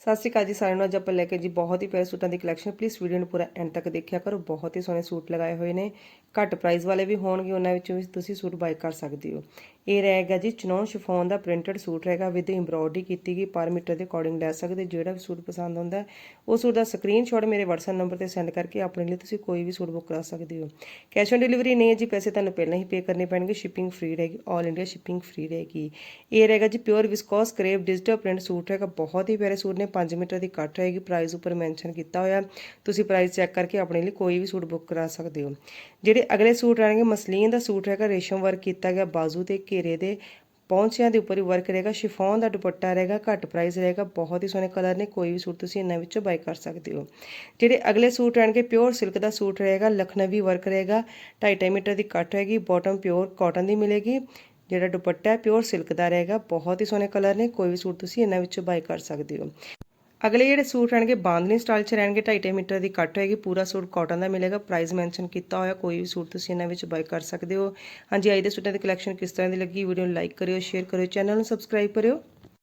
ਸਤਿ ਸ਼੍ਰੀ ਅਕਾਲ ਜੀ ਸਾਰਿਆਂ ਨੂੰ। ਅੱਜ ਆਪਾਂ ਲੈ ਕੇ ਜੀ ਬਹੁਤ ਹੀ ਪਿਆਰੇ ਸੂਟਾਂ ਦੀ ਕਲੈਕਸ਼ਨ ਪਲੀਜ਼ ਵੀਡੀਓ ਨੂੰ ਪੂਰਾ ਐਂਡ ਤੱਕ ਦੇਖਿਆ ਕਰੋ। ਬਹੁਤ ਹੀ ਸੋਹਣੇ ਸੂਟ ਲਗਾਏ ਹੋਏ ਨੇ। ਘੱਟ ਪ੍ਰਾਈਸ ਵਾਲੇ ਵੀ ਹੋਣਗੇ, ਉਹਨਾਂ ਵਿੱਚੋਂ ਵੀ ਤੁਸੀਂ ਸੂਟ ਬਾਈ ਕਰ ਸਕਦੇ ਹੋ। ਇਹ ਰਹੇਗਾ ਜੀ ਚਨੌਨ ਸ਼ਿਫੋਨ ਦਾ ਪ੍ਰਿੰਟਡ ਸੂਟ ਰਹੇਗਾ ਵਿਦ ਐਮਬ੍ਰੋਇਡਰੀ ਕੀਤੀ ਗਈ। ਪਰ ਮੀਟਰ ਦੇ ਅਕੋਰਡਿੰਗ ਲੈ ਸਕਦੇ ਜਿਹੜਾ ਵੀ ਸੂਟ ਪਸੰਦ ਆਉਂਦਾ ਉਹ ਸੂਟ ਦਾ ਸਕਰੀਨਸ਼ਾਟ ਮੇਰੇ WhatsApp ਨੰਬਰ ਤੇ ਸੈਂਡ ਕਰਕੇ ਆਪਣੇ ਲਈ ਤੁਸੀਂ ਕੋਈ ਵੀ ਸੂਟ ਬੁੱਕ ਕਰਾ ਸਕਦੇ ਹੋ। ਕੈਸ਼ ਔਨ ਡਿਲੀਵਰੀ ਨਹੀਂ ਹੈ ਜੀ, ਪੈਸੇ ਤੁਹਾਨੂੰ ਪਹਿਲਾਂ ਹੀ ਪੇ ਕਰਨੇ ਪੈਣਗੇ। ਸ਼ਿਪਿੰਗ ਫ੍ਰੀ ਰਹੇਗੀ 올 ਇੰਡੀਆ ਸ਼ਿਪਿੰਗ ਫ੍ਰੀ ਰਹੇਗੀ। ਇਹ ਰਹੇਗਾ ਜੀ pure viscose crepe digital print suit ਰਹੇਗਾ। ਬਹੁਤ ਹੀ ਪਿਆਰੇ ਸੂਟ ਨੇ। 5 ਮੀਟਰ ਦੀ ਕੱਟ ਰਹੇਗੀ ਪ੍ਰਾਈਸ ਉੱਪਰ ਮੈਂਸ਼ਨ ਕੀਤਾ ਹੋਇਆ। ਤੁਸੀਂ ਪ੍ਰਾਈਸ ਚੈੱਕ ਕਰਕੇ ਆਪਣੇ ਲਈ ਕੋਈ ਵੀ ਸੂਟ ਬੁੱਕ ਕਰਾ ਸਕਦੇ ਹੋ। ਜਿਹੜੇ ਅਗਲੇ ਸੂਟ ਰਹਿਣਗੇ, ਮਸਲੀਨ ਦਾ ਸੂਟ ਹੈਗਾ, ਰੇਸ਼ਮ ਵਰਕ ਕੀਤਾ ਗਿਆ, ਬਾਜ਼ੂ ਤੇ ਘੇਰੇ ਦੇ ਪੌਂਚਿਆਂ ਦੇ ਉੱਪਰ ਹੀ ਵਰਕ ਰਹੇਗਾ, ਸ਼ਿਫੋਨ ਦਾ ਦੁਪੱਟਾ ਰਹੇਗਾ, ਘੱਟ ਪ੍ਰਾਈਸ ਰਹੇਗਾ, ਬਹੁਤ ਹੀ ਸੋਹਣੇ ਕਲਰ ਨੇ, ਕੋਈ ਵੀ ਸੂਟ ਤੁਸੀਂ ਇਹਨਾਂ ਵਿੱਚੋਂ ਬਾਈ ਕਰ ਸਕਦੇ ਹੋ। ਜਿਹੜੇ ਅਗਲੇ ਸੂਟ ਰਹਿਣਗੇ ਪਿਓਰ ਸਿਲਕ ਦਾ ਸੂਟ ਰਹੇਗਾ, ਲਖਨਵੀ ਵਰਕ ਰਹੇਗਾ 2.5 ਮੀਟਰ ਦੀ ਕੱਟ ਰਹੇਗੀ ਬਾਟਮ ਪਿਓਰ ਕਾਟਨ ਦੀ ਮਿਲੇਗੀ ਜਿਹੜਾ ਦੁਪੱਟਾ ਹੈ ਪਿਓਰ ਸਿਲਕ ਦਾ ਰਹੇਗਾ, ਬਹੁਤ ਹੀ ਸੋਹਣੇ ਕਲਰ ਨੇ, ਕੋਈ ਵੀ ਸੂਟ ਤੁਸੀਂ ਇਹਨਾਂ ਵਿੱਚੋਂ ਬਾਈ ਕਰ ਸਕਦੇ ਹੋ। ਅਗਲੇ ਜਿਹੜੇ ਸੂਟ ਰਹਿਣਗੇ, ਬਾਂਦਨੀ ਸਟਾਈਲ 'ਚ ਰਹਿਣਗੇ 2.5 ਮੀਟਰ ਦੀ ਕੱਟ ਹੋਏਗੀ, ਪੂਰਾ ਸੂਟ ਕਾਟਨ ਦਾ ਮਿਲੇਗਾ ਪ੍ਰਾਈਸ ਮੈਂਸ਼ਨ ਕੀਤਾ ਹੋਇਆ, ਕੋਈ ਵੀ ਸੂਟ ਤੁਸੀਂ ਇਹਨਾਂ ਵਿੱਚ ਬਾਈ ਕਰ ਸਕਦੇ ਹੋ। ਹਾਂਜੀ, ਅੱਜ ਦੇ ਸੂਟਾਂ ਦੀ ਕਲੈਕਸ਼ਨ ਕਿਸ ਤਰ੍ਹਾਂ ਦੀ ਲੱਗੀ ਵੀਡੀਓ ਨੂੰ ਲਾਈਕ ਕਰਿਓ ਸ਼ੇਅਰ ਕਰਿਓ ਚੈਨਲ ਨੂੰ ਸਬਸਕ੍ਰਾਈਬ ਕਰਿਓ।